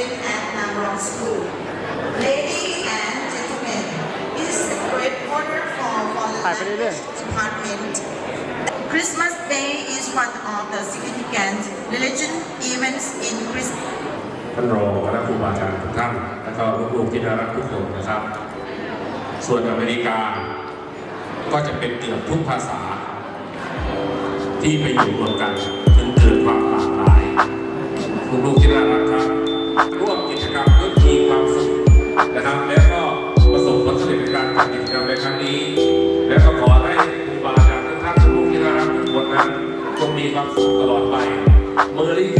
student at Namron School. Ladies and gentlemen, it is a great honor for, for the language department. Christmas Day is one of the significant religion events in Christ. ท่านรองคณะครูบาอาจารย์ทุกท่านและก็ลูกๆที่น่ารักทุกคนนะครับ ส่วนอเมริกาก็จะเป็นเกือบทุกภาษา ที่ไปอยู่รวมกันจนเกิดความหลากหลายลูกๆที่น่ารักครับ ร่วมกิจกรรมด้วยมีความสุขนะครับ แล้วก็ประสบผลสำเร็จในการจัดกิจกรรมในครั้งนี้ แล้วก็ขอให้ครูบาอาจารย์ทุกท่านทุกที่น่ารักทุกคนนั้นจงมีความสุขตลอดไปเมอรี่